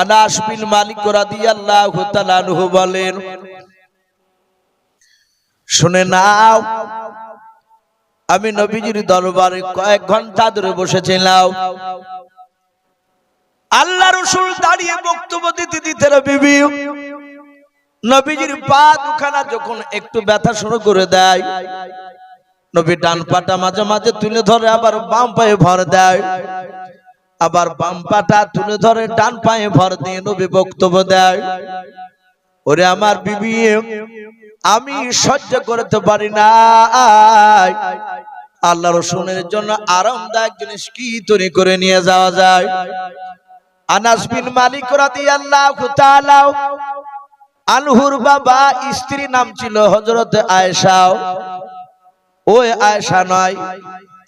আনাস বিন মালিক রাদিয়াল্লাহু তাআলা আনহু বলেন, শুনে নাও, আমি নবীজির দরবারে কয়েক ঘণ্টা ধরে বসেছিলাম। আল্লাহ রসুল দাঁড়িয়ে বক্তব্য দিতে দিতে বিবি, নবীজির পা দুখানা যখন একটু ব্যথা শুরু করে দেয়, নবী ডান পাটা মাঝে মাঝে তুলে ধরে আবার বাম পায়ে ভর দেয়। আবার বাম পাটা তুলে ধরে, ডান পায়ে ভর দিয়ে নবী বক্তব্য দেয়। ওরে আমার বিবি, আমি সহ্য করতে পারি না। আল্লাহ রসুনের জন্য আরামদায়ক জিনিস কি তৈরি করে নিয়ে যাওয়া যায়? আনাস বিন মালিক রাদিয়াল্লাহু তাআলা আনহুর বাবা স্ত্রী নাম ছিল হযরত আয়েশা। ওই আয়েশা নয়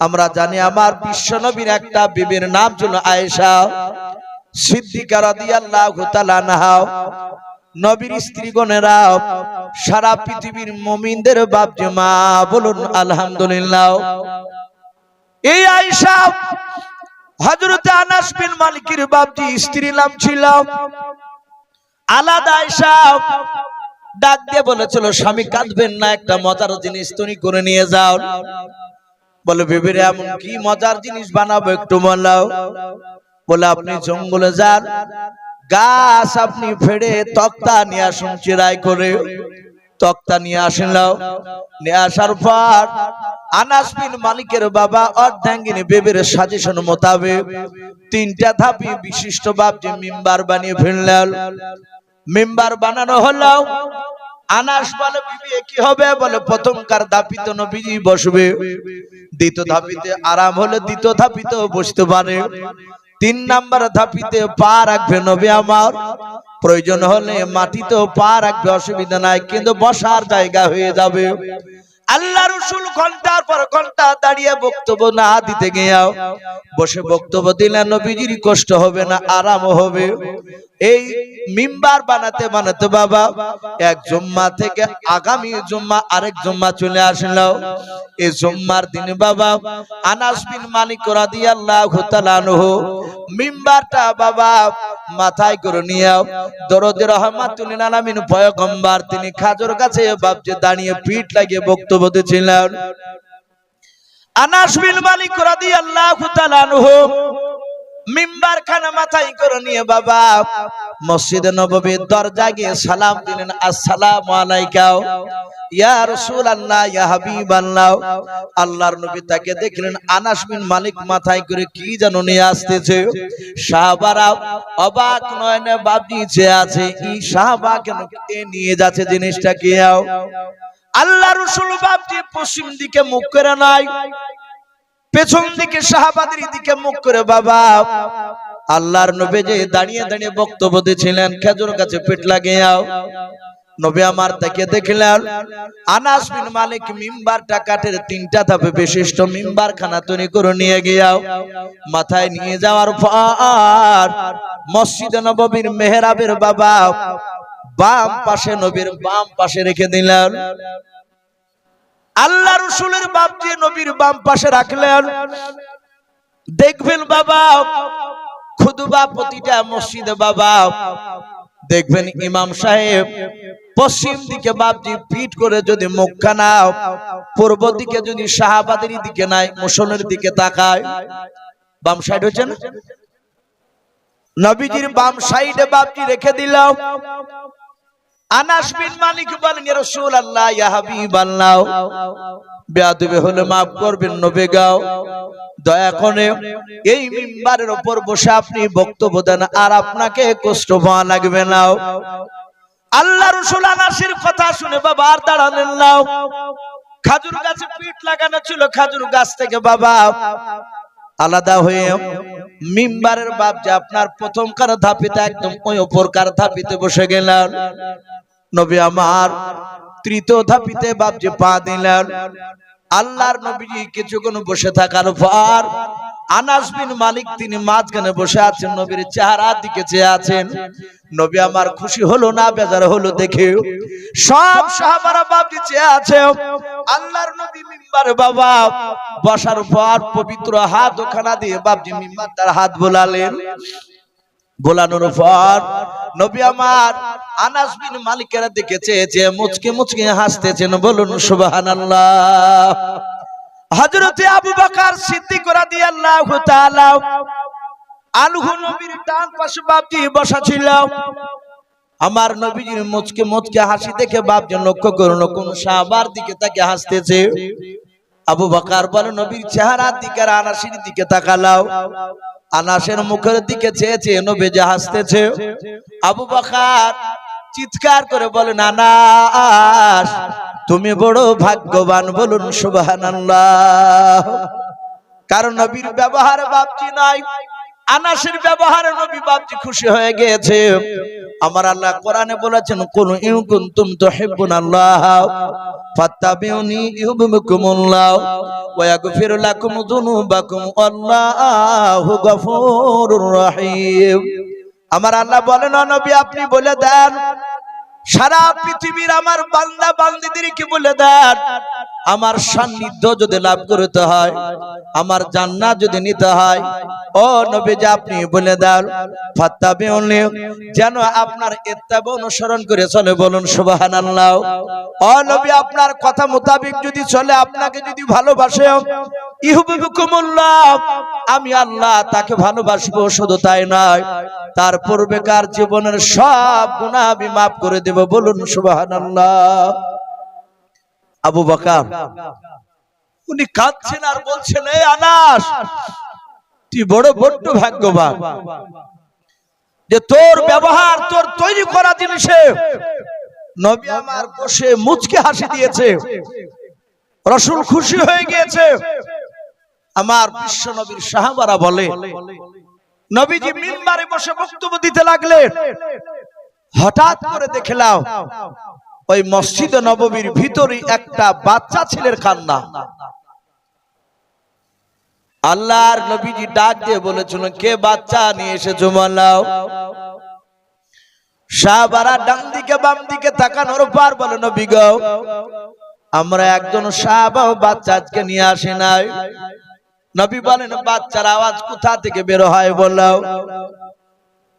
আমরা জানি আমার বিশ্ব নবীর একটা বিবির নাম ছিল আয়েশা সিদ্দিকা নবীর স্ত্রীগণেরা সারা পৃথিবীর মুমিনদের বাপ যে মা বলুন, আলহামদুলিল্লাহ। এই আয়েশা হযরত আনাস বিন মালিকের বাপজি স্ত্রী নাম ছিল। আলাদা আয়েশা ডাক দিয়ে বলেছিল, স্বামী, কাঁদবেন না, একটা মজার জিনিস তৈরি করে নিয়ে যাও। বলে, বিবিরে, এমন কি মজার জিনিস বানাবো একটু বলাও? বলে, আপনি জঙ্গলে যান, গাছ আপনি ফেড়ে তক্তা নিয়ে আসুন চিরাই করে। তক্তা নিয়ে আসলাম নিয়ে আসার পর আনাস বিন মালিকের বাবা অর্ধাঙ্গিনী বেবের সাজেশন মোতাবেক তিনটা ধাপি বিশিষ্ট বাপ যে মিম্বার বানিয়ে ফেললেন। মেম্বার বানানো হলো আনাস বলে, বিবি কি হবে? বলে, প্রথমকার ধাপিতে নবীজি বসবে। দ্বিতীয় ধাপিতে আরাম হলে দ্বিতীয় ধাপিতেও বসতে পারে। তিন নাম্বার ধাপিতে পা রাখবে নবী আমার। প্রয়োজন হলে মাটিতেও পা রাখবে, অসুবিধা নাই, কিন্তু বসার জায়গা হয়ে যাবে। আল্লাহ রসুল ঘণ্টার পর ঘণ্টা দাঁড়িয়ে বক্তব্য না দিতে গিয়াও বসে বক্তব্য দিলে নবীজির কষ্ট হবে না আরাম হবে। এই মিম্বার বানাতে বানাতে বাবা, এক জুম্মা থেকে আগামী জুম্মা আরেক জুম্মা চলে আসলো। এই জুম্মার দিনে বাবা, আনাস বিন মালিক রাদিয়াল্লাহু তাআলা আনহু মিম্বারটা বাবা মাথায় করে নিয়ে দরদ রহমাতুল আলামিন পয়গম্বর তিনি খাজর কাছে বাপজে দাঁড়িয়ে পিঠ লাগিয়ে বক্তব্য দিয়েছিলেন আনাস বিন মালিক রাদিয়াল্লাহু তাআলা আনহু মিম্বার খানা মাথায় করে নিয়ে বাবা। মসজিদে নববীর দরজা গিয়ে সালাম দিলেন, আসসালামু আলাইকা ইয়া ইয়া আল্লাহর দেখলেন মালিক মাথায় করে কি যেন নিয়ে আসতেছে। অবাক যে আছে কে নিয়ে যাচ্ছে জিনিসটা কি? আল্লাহ রসুল বাবজি পশ্চিম দিকে মুখ করে নাই। পেছন দিকে শাহবাদের দিকে মুখ করে বাবা। আল্লাহর নবী যে দাঁড়িয়ে দাঁড়িয়ে বক্তব্য দিয়েছিলেন, খেজুর কাছে পেট লাগিয়াও। নবী আমার তাকে দেখলেন, আনাস বিন মালিক মিম্বারটা কাঠের তিনটা ধাপে বিশিষ্ট মিম্বার খানা তৈরি করে নিয়ে গিয়াও মাথায় নিয়ে যাওয়ার পর মসজিদে নববীর মেহরাবের বাবা বাম পাশে নবীর বাম পাশে রেখে দিলেন। আল্লাহ রসুলের বাপ দিয়ে নবীর বাম পাশে রাখলেন। দেখবেন বাবা, খুদবা প্রতিটা মসজিদে বাবা। দেখবেন ইমাম সাহেব, পশ্চিম দিকে বাপজি পিট করে যদি মুখখানা পূর্ব দিকে যদি শাহাবাদের দিকে নাই মুসলের দিকে তাকায়। বাম সাইড হচ্ছে না নবীজির বাম সাইডে বাপজি রেখে দিলাম। আনাস বিন মালিক বলেন, ইয়া রাসূলুল্লাহ, ইয়া হাবিবাল্লাহ। বেয়াদবি হলে maaf করবেন, নবী গাও। দয়া করে এই মিম্বারের উপর বসে আপনি বক্তব্য দেন, আর আপনাকে কষ্ট পাওয়া লাগবে না। আল্লাহ রসুল আনাসের কথা শুনে বাবা আর দাঁড়ালেন না। খাজুর গাছে পিঠ লাগানো ছিল, খাজুর গাছ থেকে বাবা আলাদা হয়ে মিম্বারের বাপ যে আপনার প্রথমকার ধাপিতে একদম ওই ওপরকার ধাপিতে বসে গেলেন। নবী আমার তৃতীয় ধাপিতে বাপ যে পা দিলেন। আল্লাহর নবীজি কিছুক্ষণ বসে থাকার পর আনাস বিন মালিক তিনি মাঝখানে বসে আছেন, নবীর চেহারা দিকে চেয়ে আছেন। নবী আমার খুশি হলো না, বেজার হলো দেখে সব সাহাবারা বাপজি চেয়ে আছে। আল্লাহর নবী মিম্বার বাবা বসার পর পবিত্র হাত ওখানা দিয়ে বাপজি মিম্বার তার হাত বোলালেন। বোলানোর পর নবী আমার আনাস বিন মালিকের দিকে চেয়েছে মুচকে মুচকে হাসতেছেন, বলুন সুবহানাল্লাহ। হযরতে আবু বকর সিদ্দিক রাদিয়াল্লাহু তাআলা আনহু নবীর ডান পাশে বাপজি বসা ছিল আমার নবীজির মুচকে মুচকে হাসি দেখে বাপজি লক্ষ্য করুন কোন সাহাবার দিকে তাকে হাসতেছে। আবু বকর বলে, নবীর চেহারার দিকে আনাসের দিকে তাকালাও। আনাসের মুখের দিকে চেয়েছে নবী যে হাসতেছে। আবু বকর চিৎকার করে বলেন আনাস, তুমি বড় ভাগ্যবান বলুন সুবহানাল্লাহ। কারণ নবীর ব্যবহার বাপজি নাই, আনাসের ব্যবহারে নবী বাপজি খুশি হয়ে গিয়েছে। আমার আল্লাহ কোরআনে বলেছেন কোন ইউ কুনতুম তুহিব্বুনাল্লাহ, ফাত্তাবিউনি ইউহিব্বুকুমুল্লাহ। ওয়া لكم ذنوبكم والله غفور رحيم। আমার আল্লাহ বলেন নবী আপনি বলে দেন সারা পৃথিবীর আমার বান্দা বান্দিদেরকে বলে দেন, আমার সান্নিধ্য যদি লাভ করতে হয়, আমার জান্নাত যদি নিতে হয়, ও নবী যে আপনি বলে দেন, ফাত্তাবিউনি, যেন আপনার ইত্তাবা অনুসরণ করে চলে বলুন সুবহানাল্লাহ। ও নবী, আপনার কথা মোতাবেক যদি চলে, আপনাকে যদি ভালোবাসে আমি আল্লাহ তাকে ভালোবাসবো, শুধু তাই নয়, তার পূর্বেকার জীবনের সব গুনাহ আমি মাফ করে দেব, বলুন সুবহানাল্লাহ। আবু বকর, উনি কাঁদছেন আর বলছেন এই আনাস, তুই বড় বড্ড ভাগ্যবান, যে তোর ব্যবহার, তোর তৈরি করা জিনিসে নবী আমার বসে মুচকে হাসি দিয়েছে, রসুল খুশি হয়ে গিয়েছে আমার বিশ্ব নবীর সাহাবারা বলে, নবীজি মিম্বারে বসে বক্তব্য দিতে লাগলেন। হঠাৎ করে দেখলাম, ওই মসজিদ নববীর ভিতরে একটা বাচ্চা ছেলের কান্না। আল্লাহর নবীজি ডাক দিয়ে বলেছিল, কে বাচ্চা নিয়ে এসেছ মাল্লাও সাহাবারা ডান দিকে, বাম দিকে তাকানোর পর বলে, নবী আমরা একজন সাহাবা বাচ্চা আজকে নিয়ে আসি নাই। নবী বলেন, বাচ্চার আওয়াজ কোথা থেকে বের হয় বললাও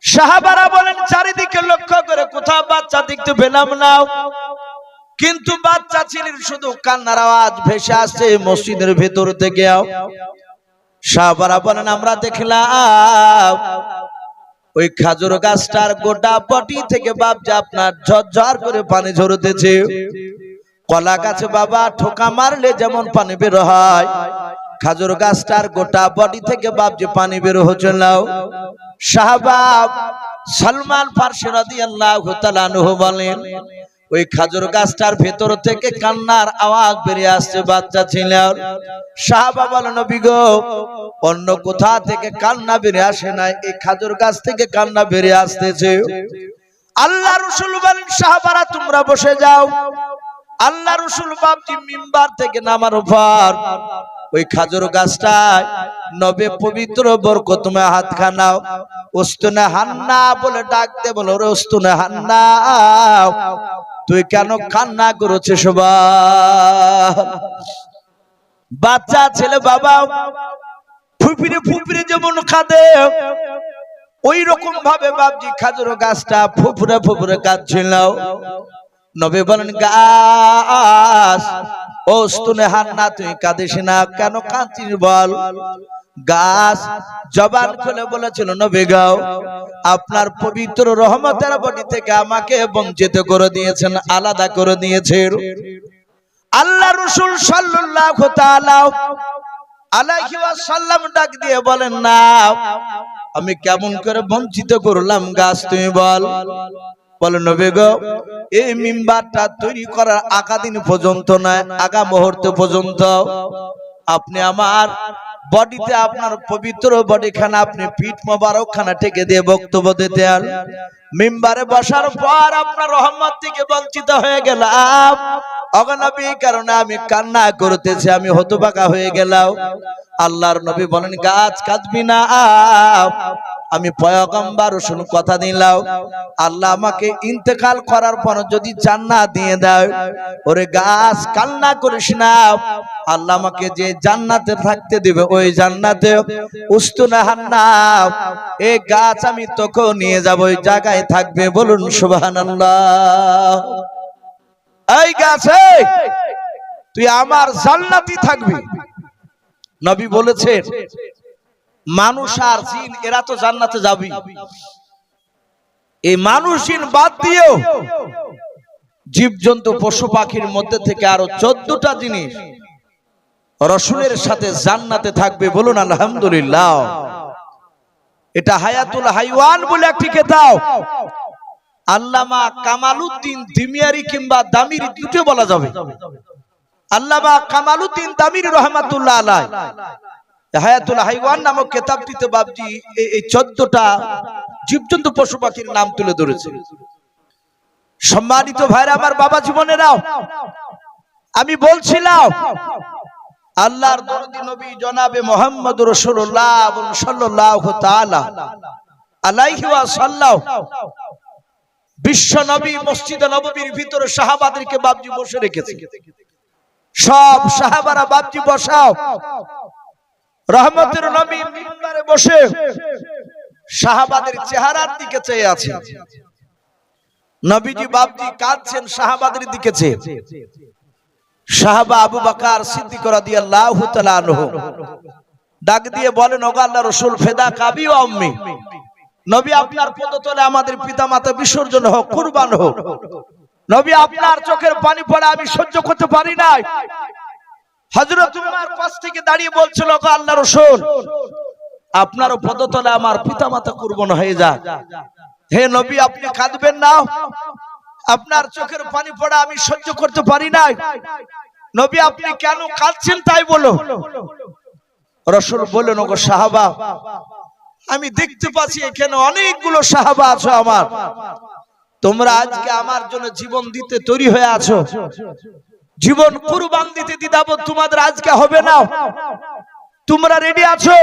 সাহাবারা বলেন, চারিদিকে লক্ষ্য করে কোথাও বাচ্চা দেখতে পেলাম না। কিন্তু বাচ্চা ছেলের শুধু কান্নার আওয়াজ ভেসে আসছে মসজিদের ভেতর থেকে। সাহাবারা বলেন, আমরা দেখলাম ওই খাজুর গাছটার গোটা পটি থেকে বাপজা আপনার ঝরঝর করে পানি ঝরতেছে। কলা গাছে বাবা ঠোকা মারলে যেমন পানি বের হয়। খাজুর গাছটার গোটা বডি থেকে বাপজি পানি বের হচ্ছে নাও শাহবাব সালমান ফার্সি তাআলা বলেন, ওই খাজুর গাছটার ভেতর থেকে কান্নার আওয়াজ বেরিয়ে আসছে বাচ্চা ছিল সাহাবা বলেন গো, অন্য কোথা থেকে কান্না বেরিয়ে আসে না এই খাজুর গাছ থেকে কান্না বেরিয়ে আসতেছে। আল্লাহ রসুল বলেন, সাহাবারা, তোমরা বসে যাও। আল্লাহ রসুল বাপজি মিম্বার থেকে নামার পর ওই খাজুর গাছটায় নবে পবিত্র বরকত তুমি হাত খানাও উস্তুনে হান্না বলে ডাকতে বলো রে উস্তুনে হান্না, তুই কেন কান্না করেছে সবাই বাচ্চা ছেলে বাবা ফুপিরে ফুপিরে যেমন খাদে ওই রকম ভাবে বাপজি খাজুর গাছটা ফুপুরে ফুপুরে কাঁদছিল। নবী বলেন, গাছ ও স্তনে হান্না তুই কাঁদিস না। কেন কাঁদছিস বল? গাছ জবান খুলে বলেছিল, নবী গাও আপনার পবিত্র রহমতের বডি থেকে আমাকে বঞ্চিত করে দিয়েছেন, আলাদা করে দিয়েছেন। আল্লাহ রসুল সাল্লাল্লাহু তাআলা আলাইহি ওয়াসাল্লাম ডাক দিয়ে বলেন, না, আমি কেমন করে বঞ্চিত করলাম গাছ তুমি বল। বলে, নবী গো, এই মিম্বারটা তৈরি করার আগা দিন পর্যন্ত নয়, আগা মুহূর্ত পর্যন্ত। আপনি আমার বডিতে আপনার পবিত্র বডি খানা আপনি পিঠ মোবারক খানা টেকে দিয়ে বক্তব্য দিতেন। মিম্বারে বসার পর আপনার রহমত থেকে বঞ্চিত হয়ে গেলাম। অগনবী কারণে আমি কান্না করতেছি, আমি হতবাকা হয়ে গেলাম। আল্লাহর নবী বলেন, গাছ কাঁদবি না আমি পয়গম্বর রসুল কথা দিলাম আল্লাহ আমাকে ইন্তেকাল করার পর যদি জান্নাত দিয়ে দাও, ওরে গাছ কান্না করিস না। আল্লাহ আমাকে যে জান্নাতে থাকতে দিবে, ওই জান্নাতে উস্তুনা হান্না। এই গাছ আমি তোকে নিয়ে যাব, ওই জায়গায় থাকবে, বলুন সুবহানাল্লাহ। এই গাছে তুই আমার জান্নাতি থাকবি। নবী বলেছেন মানুষ আর জিন এরা তো জান্নাতে যাবি এই মানুষ জিন বাদ দিয়েও জীবজন্তু পশু পাখির মধ্যে থেকে আরও চোদ্দটা জিনিস রসুলের সাথে জান্নাতে থাকবে বলুন আলহামদুলিল্লাহ। এটা হায়াতুল হাইওয়ান বলে একটি কেতাব। আল্লামা কামালুদ্দিন দিমিয়ারি কিংবা দামির দুটো বলা যাবে। আল্লামা কামালুদ্দিন দামির রহমাতুল্লাহ আলাই হায়াতুল হাইওয়ান নামক কেতাবটিতে বাবজি এই- চোদ্দটা জীবজন্তু পশু পাখির নাম তুলে ধরেছে। সম্মানিত ভাইরা, আমার বাবা জীবনেরাও, আমি বলছিলাম, আল্লাহর দরদি নবী জনাবে মোহাম্মদ রসুল্লাহ সাল্লাল্লাহু তাআলা আলাইহি ওয়া সাল্লাম বিশ্ব নবী মসজিদে নববীর ভিতরে সাহাবাদেরকে বাবজি বসে রেখেছে। সব সাহাবারা বাবজি বসাও রহমতের নবী মিম্বারে বসে সাহাবাদের চেহারার দিকে চেয়ে আছে। নবীজি বাবজি কাঁদছেন সাহাবাদের দিকে চেয়ে। সাহাবা আবু বাকার সিদ্দিক রাদিয়াল্লাহু তাআলা আনহু ডাক দিয়ে বলেন, ওগো আল্লাহ রাসূল, ফেদা কাবি ও আম্মি। নবী আপনার পদতলে আমাদের পিতামাতা বিসর্জন হোক, কুরবান হোক। নবী আপনার চোখের পানি পড়ে, আমি সহ্য করতে পারি নাই। হযরত উমর পাশ থেকে দাঁড়িয়ে বলছিল, ওগো আল্লাহ রাসূল আপনার পদতলে আমার পিতা পিতামাতা কুরবান হয়ে যাক। হে নবী, আপনি কাঁদবেন না। আপনার চোখের পানি পড়া আমি সহ্য করতে পারি নাই। নবী, আপনি কেন কাঁদছেন তাই বলো। রসুল বললেন, ওগো সাহাবা, আমি দেখতে পাচ্ছি এখানে অনেকগুলো সাহাবা আছো আমার। তোমরা আজকে আমার জন্য জীবন দিতে তৈরি হয়ে আছো। জীবন কুরবান দিতে দিদাবো তোমাদের আজকে হবে না। তোমরা রেডি আছো?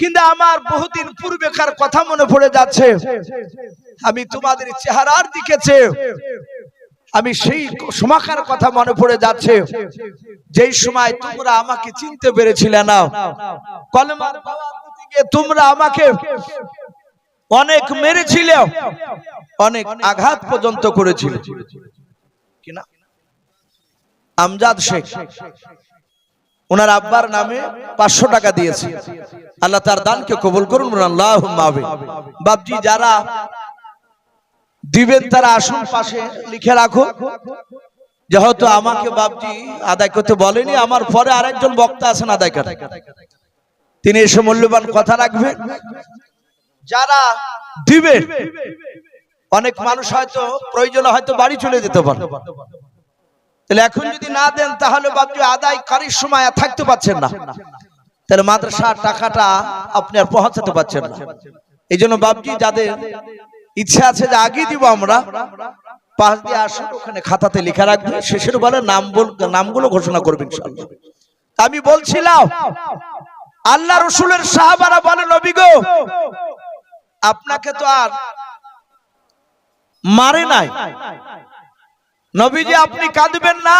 কিন্তু আমার বহুদিন পূর্বেকার কথা মনে পড়ে যাচ্ছে। আমি তোমাদের চেহারার দিকে আমি সেই সময়কার কথা মনে পড়ে যাচ্ছে। যেই সময় তোমরা আমাকে চিনতে পেরেছিলে না। কলমার তোমরা আমাকে অনেক মেরেছিলে, অনেক আঘাত পর্যন্ত করেছিলে। কিনা আমজাদ শেখ। ওনার আব্বার নামে পাঁচশো টাকা দিয়েছে। আল্লাহ তার দানকে কবুল করুন আল্লাহ বাবজি যারা দিবেন, তারা আসুন পাশে লিখে রাখো যেহেতু আমাকে বাবজি আদায় করতে বলেনি, আমার পরে আরেকজন বক্তা আছেন আদায় করে তিনি এসে মূল্যবান কথা রাখবেন। যারা দিবেন অনেক মানুষ হয়তো প্রয়োজনে হয়তো বাড়ি চলে যেতে পারে। তাহলে এখন যদি না দেন, তাহলে বাবজি আদায় কারির সময় থাকতে পারছেন না। তাহলে মাদ্রাসার টাকাটা আপনি আর পৌঁছাতে পারছেন না। এই জন্য বাবজি যাদের ইচ্ছা আছে যে আগে দিব আমরা, পাশ দিয়ে আসুন, ওখানে খাতাতে লেখা রাখবে, শেষের বলে নাম বল, নামগুলো ঘোষণা করবেন আমি বলছিলাম, আল্লাহ রসুলের সাহাবারা বলে নবী গো, আপনাকে তো আর মারে নাই। নবীজি, আপনি কাঁদবেন না।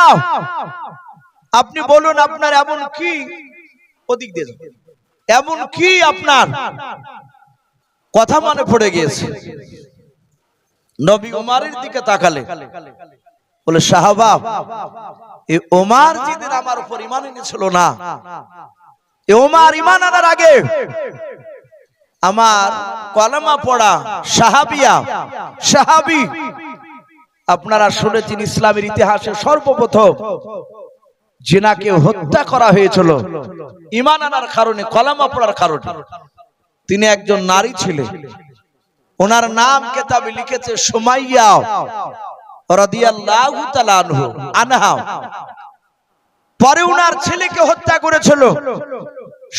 আপনি বলুন, আপনার এমন কি? ওদিক দিয়ে এমন কি আপনার? কথা মনে পড়ে গিয়েছে। নবী ওমারের দিকে তাকালে। বলে, সাহাবা এই ওমার যেদিন আমার উপর ইমান এনেছিল না। এ ওমার ইমান আনার আগে আমার কলমা পড়া সাহাবিয়া, সাহাবি আপনারা শুনেছেন ইসলামের ইতিহাসে সর্বপ্রথম জিনাকে হত্যা করা হয়েছিল। ইমান আনার কারণে, কলামা পড়ার কারণে। তিনি একজন নারী ছিলেন। ওনার নাম কেতাবে লিখেছে সুমাইয়া পরে ওনার ছেলেকে হত্যা করেছিল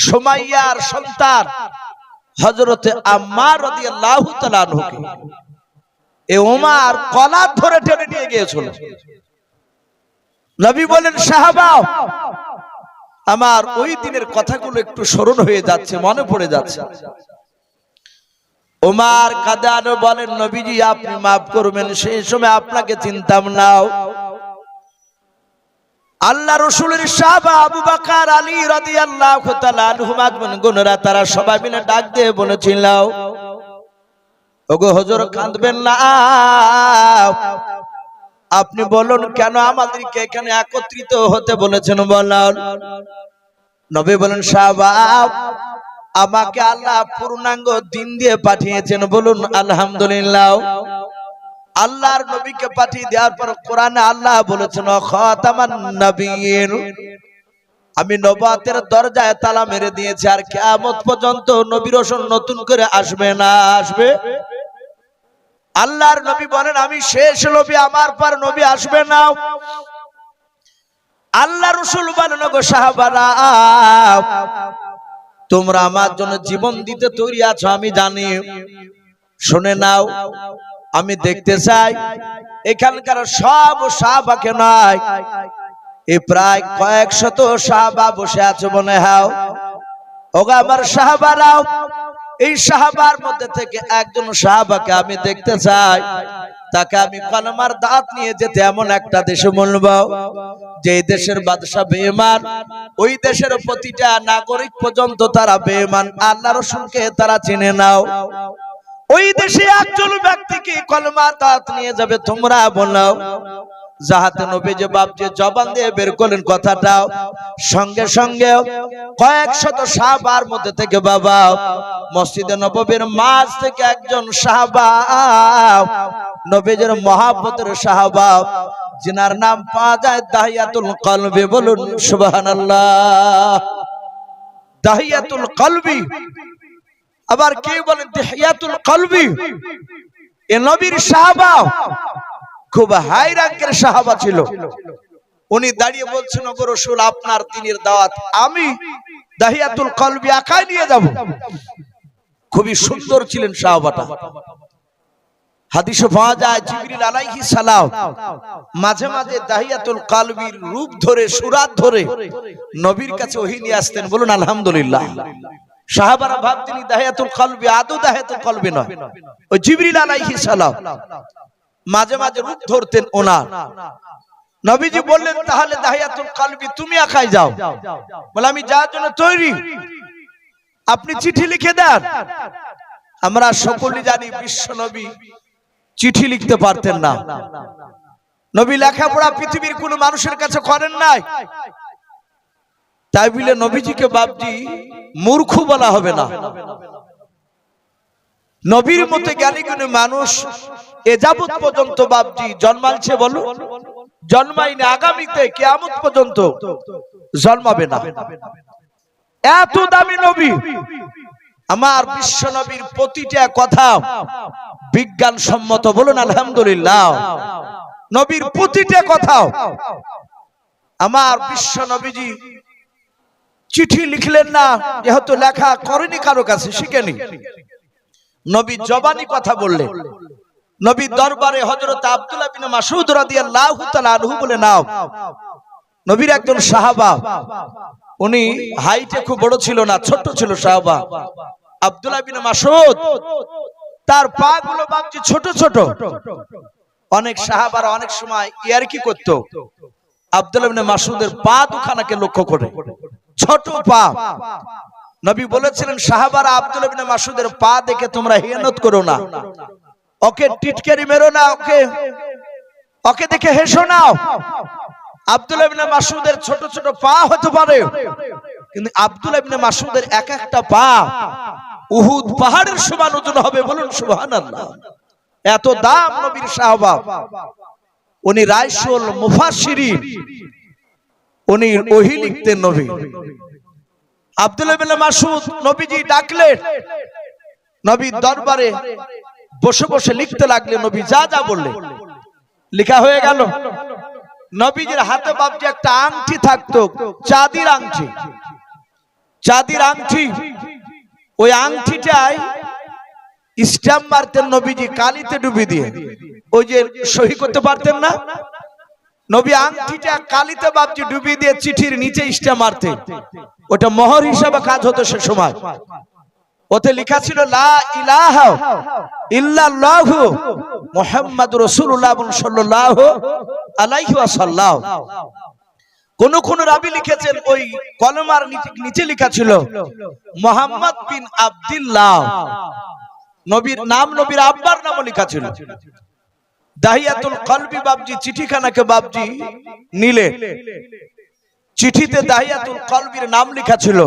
সুমাইয়ার সন্তান হযরতে আম্মার রাদিয়াল্লাহু তাআলা আনহুকে। এ ওমার কলার ধরে টেনে নিয়ে গিয়েছিল। নবী বলেন, সাহাবা, আমার ওই দিনের কথাগুলো একটু স্মরণ হয়ে যাচ্ছে, মনে পড়ে যাচ্ছে। ওমার কাদার বলেন, নবীজি, আপনি মাফ করবেন, সেই সময় আপনাকে চিন্তাম নাও আল্লাহ রসুলের সাহাবা আবু বাকার আলী রাদিয়াল্লাহু তাআলা আনহুম গুনরা তারা সবাই মিলে ডাক দিয়ে বলেছিল ওগো হুজুর কাঁদবেন না। আপনি বলুন কেন আমাদেরকে এখানে একত্রিত হতে বলেছেন বলুন। নবী বলেন সাহাবা আমাকে আল্লাহ পূর্ণাঙ্গ দিন দিয়ে পাঠিয়েছেন। বলুন, আলহামদুলিল্লাহ। আল্লাহর নবীকে পাঠিয়ে দেওয়ার পর কোরআনে আল্লাহ বলেছেন নবীন। আমি নবাতের দরজায় তালা মেরে দিয়েছি, আর কিয়ামত পর্যন্ত নবীর নতুন করে আসবে না আসবে? আল্লাহর নবী বলেন, আমি শেষ নবী, আমার পর নবী আসবে না। আল্লাহ রসুল বলেন, গো সাহাবারা, তোমরা আমার জন্য জীবন দিতে তৈরি আছো, আমি জানি। শুনে নাও, আমি দেখতে চাই, এখানকার সব সাহাবাকে নয়, এ প্রায় কয়েক শত সাহাবা বসে আছে মনে হাও ওগা আমার সাহাবারাও এই সাহাবার মধ্যে থেকে একজন সাহাবাকে আমি দেখতে চাই। তাকে আমি কলমার দাঁত নিয়ে যেতে এমন একটা দেশে বলব যে দেশের বাদশাহ বেমান ওই দেশের প্রতিটা নাগরিক পর্যন্ত তারা বেমান আল্লাহ রসুলকে তারা চিনে নাও। ওই দেশে একজন ব্যক্তিকে কলমার দাঁত নিয়ে যাবে, তোমরা বলো। যাহাতে নবী যে বাপ যে জবান দিয়ে বের করলেন কথাটাও সঙ্গে সঙ্গে কয়েক শত সাহাবার মধ্যে থেকে বাবা, মসজিদে নববীর মাঝ থেকে একজন সাহাবা, নবীজের মহাব্বতের সাহাবা, যিনার নাম পাওয়া যায় দাহিয়াতুল কলবি বলুন, সুবহানাল্লাহ। দাহিয়াতুল কলবি। আবার কে বলেন, দাহিয়াতুল কলবি? এ নবীর সাহাবা। খুব হাই র্যাঙ্কের সাহাবা ছিল। উনি দাঁড়িয়ে বলছেন গো রসুল, আপনার দিনের দাওয়াত, আমি দাহিয়াতুল কলবি একাই নিয়ে যাব। খুবই সুন্দর ছিলেন সাহাবাটা। হাদিসে মাঝে মাঝে দাহিয়াতুল কলবির রূপ ধরে, সুরাত ধরে নবীর কাছে আসতেন। বলুন, আলহামদুলিল্লাহ। সাহাবারা ভাবতেন দাহিয়াতুল কলবি আদৌ আলাইহিস সালাম মাঝে মাঝে রূপ ধরতেন ওনার। নবীজি বললেন, তাহলে দাহিয়াতুল কালবি তুমি একাই যাও। বলে, আমি যাওয়ার জন্য তৈরি। আপনি চিঠি লিখে দেন। আমরা সকলে জানি বিশ্ব নবী চিঠি লিখতে পারতেন না। নবী লেখাপড়া পৃথিবীর কোন মানুষের কাছে করেন নাই। তাই বলে নবীজিকে বাপজি মূর্খ বলা হবে না। নবীর মতে জ্ঞানী মানুষ এ যাবৎ পর্যন্ত বাপজি জন্মালছে বলো জন্মাইনি আগামীতে, কেয়ামত পর্যন্ত জন্মাবে না। এত দামি নবী। আমার বিশ্ব নবীর প্রতিটা কথা বিজ্ঞান সম্মত বলুন, আলহামদুলিল্লাহ। নবীর প্রতিটা কথা আমার বিশ্ব নবীজি চিঠি লিখলেন না, যেহেতু লেখা করেনি কারও কাছে, শিখেনি। নবী জবানি কথা বললেন নবী দরবারে হযরত আব্দুল্লাহ বিন মাসউদ রাদিয়াল্লাহু তাআলা আনহু বলে নাও। নবীর একজন সাহাবা। উনি হাইটে খুব বড় ছিল না ছোট ছিল সাহাবা। আব্দুল্লাহ বিন মাসুদ তার পা গুলো বাগজি ছোট ছোট। অনেক সাহাবারা অনেক সময় ইয়ার কি করত? আব্দুল্লাহ বিন মাসুদের পা দুখানাকে লক্ষ্য করে। ছোট পা। নবী বলেছিলেন, সাহাবারা আব্দুল ইবনে মাসুদের পা দেখে তোমরা হিয়ানত করো না। ওকে টিটকারি মেরো না, ওকে ওকে দেখে হেসো না। আব্দুল ইবনে মাসুদের ছোট ছোট পা হতে পারে, কিন্তু আব্দুল ইবনে মাসুদের এক একটা পা উহুদ পাহাড়ের সমান ওজন হবে বলুন সুবহানাল্লাহ। এত দাম নবীর সাহাবা। উনি রাইসুল মুফাসসিরিন, উনি ওহী লিখতেন নবী। আব্দুল্লাহ মাসুদ নবীজি ডাকলেন। নবীর দরবারে বসে বসে লিখতে লাগলেন, নবী যা যা বললেন। লেখা হয়ে গেল, নবীজির হাতে বাবজি একটা আংটি থাকতো, চাঁদির আংটি চাঁদির আংটি ওই আংটিটাই স্ট্যাম্প মারতেন নবীজি, কালিতে ডুবি দিয়ে। ওই যে সহি করতে পারতেন না? নবী আংটিটা কালিতে বাবজি ডুবি দিয়ে চিঠির নিচে স্ট্যাম্প মারতেন ওটা মোহর হিসাবে কাজ হতো সে সময়। ওতে লেখা ছিল, লা ইলাহা ইল্লাল্লাহু মুহাম্মাদুর রাসূলুল্লাহ সাল্লাল্লাহু আলাইহি ওয়াসাল্লাম। কোন কোন রাবি লিখেছেন, ওই কলমার নিচে লেখা ছিল, মোহাম্মদ বিন আব্দুল্লাহ। নবীর নাম, নবীর আব্বার নামও লেখা ছিল। দাহিয়াতুল কলবি বাবজি চিঠিখানাকে বাবজি নিলে। চিঠিতে দাহিয়াতুল কলবির নাম লেখা ছিল।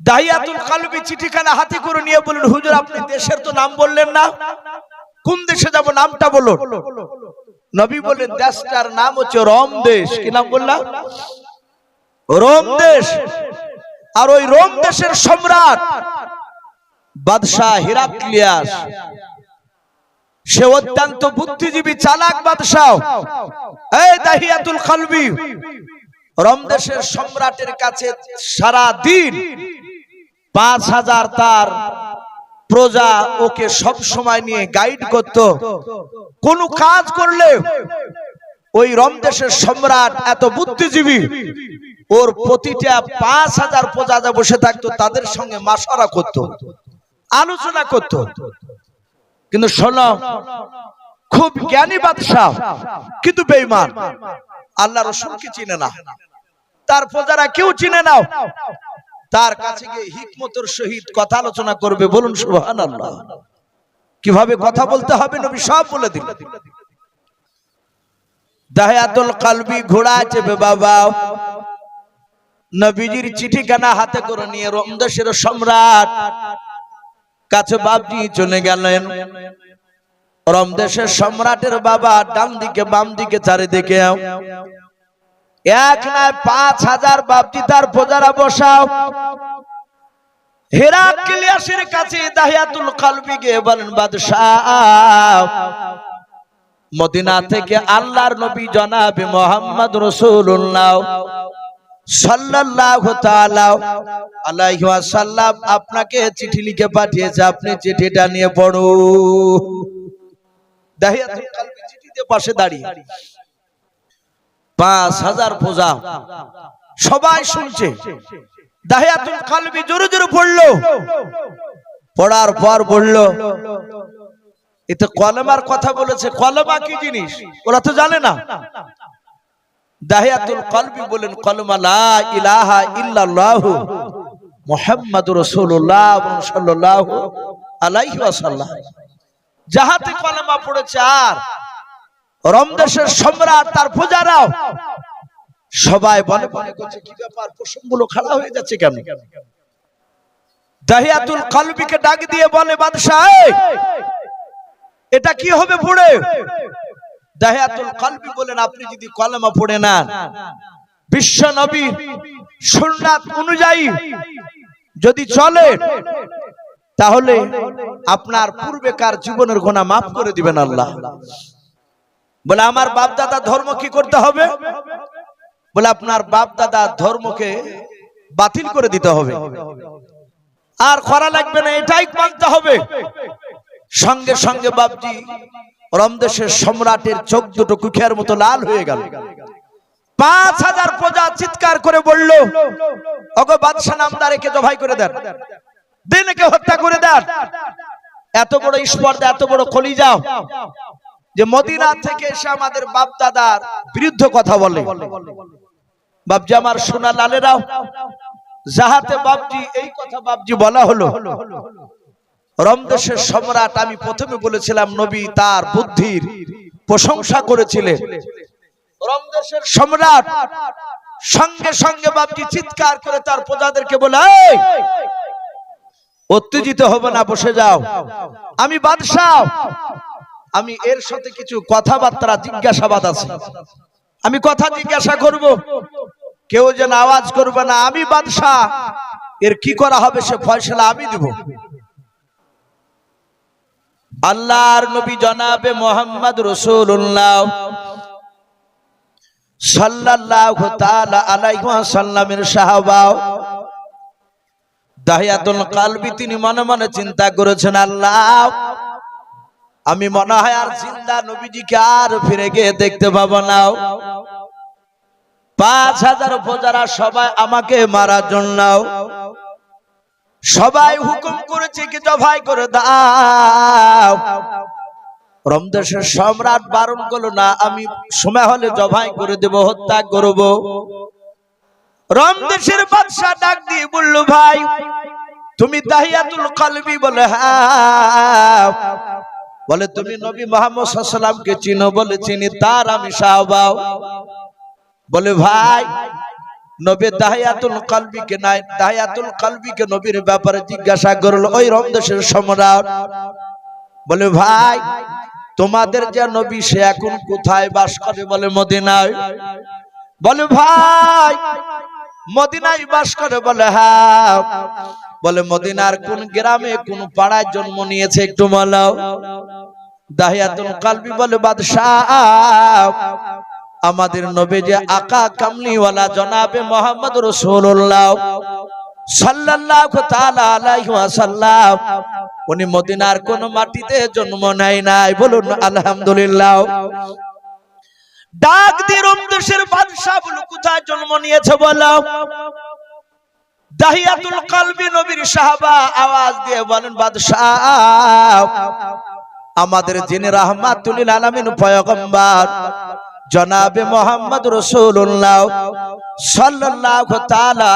দাহিয়াতুল কলবি চিঠিখানা হাতে করে নিয়ে বললেন হুজুর, আপনি দেশের তো নাম বললেন না? কোন দেশে যাব নামটা বলুন? নবী বললেন, দেশটার নাম হচ্ছে রোম দেশ। কি নাম বললাম রোম দেশ। আর ওই রোম দেশের সম্রাট বাদশাহ হিরাক্লিয়াস। সে অত্যন্ত বুদ্ধিজীবী, চালাক বাদশাহ। এই দাহিয়াতুল কলবি রোম দেশের সম্রাটের কাছে সারা দিন পাঁচ হাজার তার প্রজা ওকে সব সময় নিয়ে গাইড করত। কোন কাজ করলে ওই রমদেশের সম্রাট এত বুদ্ধিজীবী, ওর প্রতিটা পাঁচ হাজার প্রজা বসে থাকতো, তাদের সঙ্গে মাসারা করত, আলোচনা করত। কিন্তু শোনো, খুব জ্ঞানী বাদশাহ, কিন্তু বেইমান আল্লাহ রসুলকে চিনে না। তার প্রজারা কেউ চিনে নাও তার কাছে গিয়ে হিকমতের সহিত কথা আলোচনা করবে বলুন সুবহান আল্লাহ কীভাবে কথা বলতে হবে নবী সব বলে দিল। দাহায়াতুল কালবি ঘোড়া চেপে, বাবা। নবীজির চিঠিখানা হাতে করে নিয়ে রমদেশের সম্রাট কাছে বাবজি চলে গেলেন। রমদেশের সম্রাটের বাবা ডান দিকে বাম দিকে চারিদিকে। এক নয় পাঁচ হাজার বাপটি তার প্রজারা বসাও। মদিনা থেকে আল্লাহর নবী জনাবে মোহাম্মদ রসুল্লাহ আপনাকে চিঠি লিখে পাঠিয়েছে, আপনি নিয়ে কলবি চিঠিতে পাশে দাঁড়িয়ে। পাঁচ হাজার সবাই শুনছে। জোরে জোরে পড়ল। পড়ার পর বলল, এতে কলমার কথা বলেছে। কলমা কি জিনিস? ওরা তো জানে না। দাহিয়াতুল কলবি বলেন, কলমা লা ইলাহা ইল্লাল্লাহ মুহাম্মাদুর রাসূলুল্লাহ সাল্লাল্লাহু আলাইহি ওয়াসাল্লাম। যাহাতে কলমা সম্রাট, তার পূজারাও। সবাই বলে মনে করছে, কি ব্যাপার, প্রসঙ্গগুলো খাড়া হয়ে যাচ্ছে কেন? দাহিয়াতুল কলবিকে ডাক দিয়ে বলে, বাদশাহ এটা কি হবে পড়ে দাহিয়াতুল কলবি বলেন, আপনি যদি কলমা পড়ে নেন। বিশ্ব নবী সুন্নাত অনুযায়ী যদি চলে, তাহলে আপনার পূর্বেকার জীবনের গোনা মাফ করে দিবেন আল্লাহ। বলে, আমার বাপ দাদা ধর্ম কি করতে হবে? বলে, আপনার বাপ দাদা ধর্মকে বাতিল করে দিতে হবে। আর খরা লাগবে না, এটাই মানতে হবে। সঙ্গে সঙ্গে বাপজি রমদেশের সম্রাটের চোখ দুটো কুখিয়ার মতো লাল হয়ে গেল। পাঁচ হাজার প্রজা চিৎকার করে বলল অগো বাদশাহ নামদার একে জবাই করে দেন। দিন একে হত্যা করে দেন। এত বড় স্পর্ধা, এত বড় কলিজা যে মদিনা থেকে এসে আমাদের বাপ দাদার বিরুদ্ধে কথা বলে। বাপজি আমার সোনা লালেরাও, যাহাতে বাপজি এই কথা বাপজি বলা হলো রমদেশের সম্রাট আমি প্রথমে বলেছিলাম, নবী তার বুদ্ধির প্রশংসা করেছিলেন। রমদেশের সম্রাট সঙ্গে সঙ্গে বাপজি চিৎকার করে তার প্রজাদেরকে বলে উত্তেজিত হবে না, বসে যাও। আমি বাদশাহ। আমি এর সাথে কিছু কথাবার্তা, জিজ্ঞাসাবাদ আছে। আমি কথা জিজ্ঞাসা করব। কেউ যেন আওয়াজ করবে না, আমি বাদশাহ। এর কি করা হবে সে ফয়সলা আমি দিব। আল্লাহর নবী জনাবে মোহাম্মদ রসুল্লাহ সাল্লাল্লাহু তাআলা আলাইহি ওয়াসাল্লামের সাহাবা। দাহিয়াতুল কালবি তিনি মনে মনে চিন্তা করেছেন, আল্লাহ, আমি মনে হয় আর জিন্দা নবীজিকে আর ফিরে গিয়ে দেখতে পাবো না। পাঁচ হাজার প্রজারা সবাই আমাকে মারার জন্য সবাই হুকুম করেছে কি জবাই করে দাও। রমদেশের সম্রাট বারণ করল, না, আমি সময় হলে জবাই করে দেব, হত্যা করব। রমদেশের বাদশাহ ডাক দিয়ে বলল, ভাই, তুমি তাহিয়াতুল কলবি বলে হ্যাঁ। বলে, তুমি নবী মোহাম্মদ সাল্লামকে চিনো বলে চিনি, তার আমি সাহবাও। বলে, ভাই নবী দাহিয়াতুল কলবিকে নাই, দাহিয়াতুল কালবিকে নবীর ব্যাপারে জিজ্ঞাসা করল, ওই রমদেশের সম্রাট? বলে, ভাই, তোমাদের যে নবী, সে এখন কোথায় বাস করে? বলে, মদিনায়। বলে, ভাই, মদিনায় বাস করে। বলে হ্যাঁ। বলে, মদিনার কোন গ্রামে কোন পাড়ায় জন্ম নিয়েছে একটু বলাও দাহিয়াতুল কালবি বলে, বাদশাহ আমাদের নবী যে আকা কামলিওয়ালা জনাবে মোহাম্মদ রসুল্লাহ উনি মদিনার কোন মাটিতে জন্ম নেয় নাই, বলুন আলহামদুলিল্লাহ। জন্ম নিয়েছে বলো? দাহিয়াতুল কলবি নবীর সাহাবা আওয়াজ দিয়ে বলেন, বাদশাহ, আমাদের যিনি রাহমাতুল আলামিন জনাবে মোহাম্মদ রসুল্লাহ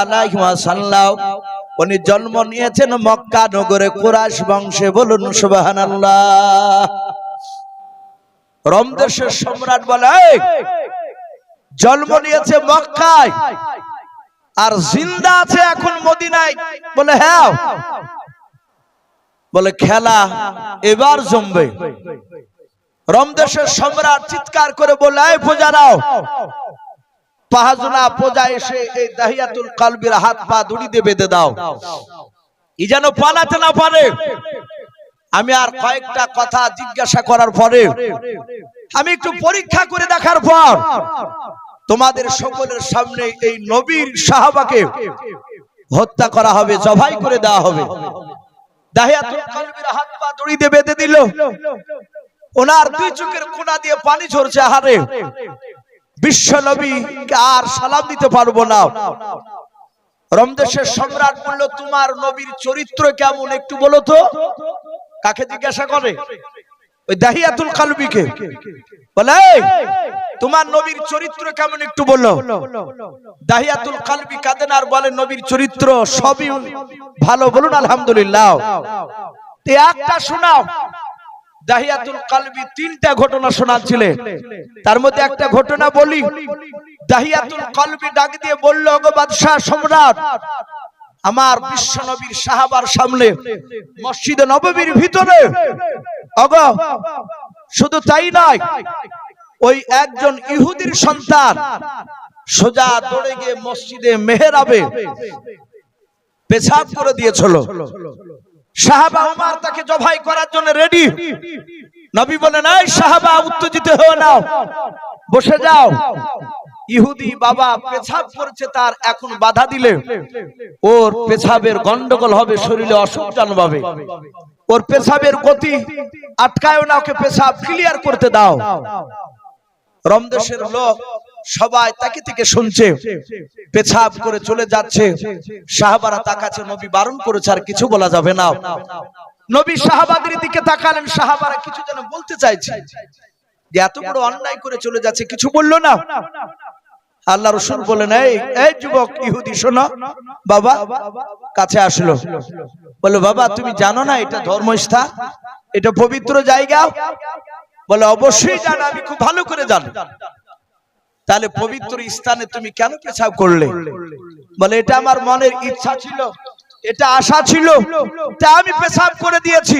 আলাইহি ওয়াসাল্লাম। উনি জন্ম নিয়েছেন মক্কা নগরে কুরাশ বংশে, বলুন সুবহানাল্লাহ। রমদেশের সম্রাট বলে জন্ম নিয়েছে মক্কায় আর জিন্দা আছে এখন মদিনায়। বলে হ্যাঁ। বলে, খেলা এবার জমবে। রমদেশের সম্রাট চিৎকার করে বলে এই পূজারাও পাহাজুনা পূজা এসে এই দাহিয়াতুল কালবির হাত পা দুড়ি দিয়ে বেঁধে দাও। ই যেন পালাতে না পারে। আমি আর কয়েকটা কথা জিজ্ঞাসা করার পরে, আমি একটু পরীক্ষা করে দেখার পর, তোমাদের সকলের সামনে এই নবীর সাহাবাকে হত্যা করা হবে, জবাই করে দেওয়া হবে। দাহিয়াতুল কালবির হাত পা দড়ি দিয়ে বেঁধে দিল। ওনার দুই চোখের কোনা দিয়ে পানি ঝরছে হারে বিশ্ব নবী আর সালাম দিতে পারব না। রমদেশের সম্রাট বলল, তোমার নবীর চরিত্র কেমন একটু বলো তো? কাকে জিজ্ঞাসা করে? ওই দাহিয়াতুল কালবিকে। বলে তোমার নবীর চরিত্র কেমন একটু বলল দাহিয়াতুল কালবি কাঁদেন আর বলে, নবীর চরিত্র সবই ভালো, বলুন আলহামদুলিল্লাহ। একটা শোনাও। দাহিয়াতুল কালবি তিনটা ঘটনা শোনাচ্ছিলেন তার মধ্যে একটা ঘটনা বলি। দাহিয়াতুল কালবি ডাক দিয়ে বলল গো বাদশাহ সম্রাট, আমার বিশ্ব নবীর সাহাবার সামনে মসজিদে নববীর ভিতরে। অগ শুধু তাই নয়, ওই একজন ইহুদির সন্তান সোজা দৌড়ে গিয়ে মসজিদে মেহেরাবে পেছাব করে দিয়েছিল। সাহাবা উমার তাকে জবাই করার জন্য রেডি নবী বলেন, এই সাহাবা, উত্তেজিত হয়ে নাও বসে যাও। ইহুদি বাবা পেছাব করছে তার, এখন বাধা দিলে। ওর পেছাবের গন্ডগোল হবে, শরীরে অসুখ জন্মাবে। ওর পেছাবের গতি আটকায় না, ওকে পেছাব ক্লিয়ার করতে দাও। রমদেশের লোক সবাই তাকে থেকে শুনছে, পেছাব করে চলে যাচ্ছে। সাহাবারা তাকাচ্ছে, নবী বারণ করেছে, আর কিছু বলা যাবে না। নবী সাহাবাদের দিকে তাকালেন, সাহাবারা কিছু যেন বলতে চাইছে। যে এত বড় অন্যায় করে চলে যাচ্ছে, কিছু বলল না? আল্লাহ রসুল বলেন এই যুবক ইহুদি, শোনো। বাবা, কাছে আসলো। বলে বাবা, তুমি জানো না, এটা ধর্মস্থান, এটা পবিত্র জায়গা? বলে অবশ্যই জানো, আমি খুব ভালো করে জানো। তাহলে পবিত্র স্থানে তুমি কেন পেছাব করলে? বলে, এটা আমার মনের ইচ্ছা ছিল, এটা আশা ছিল তা আমি পেশাব করে দিয়েছি।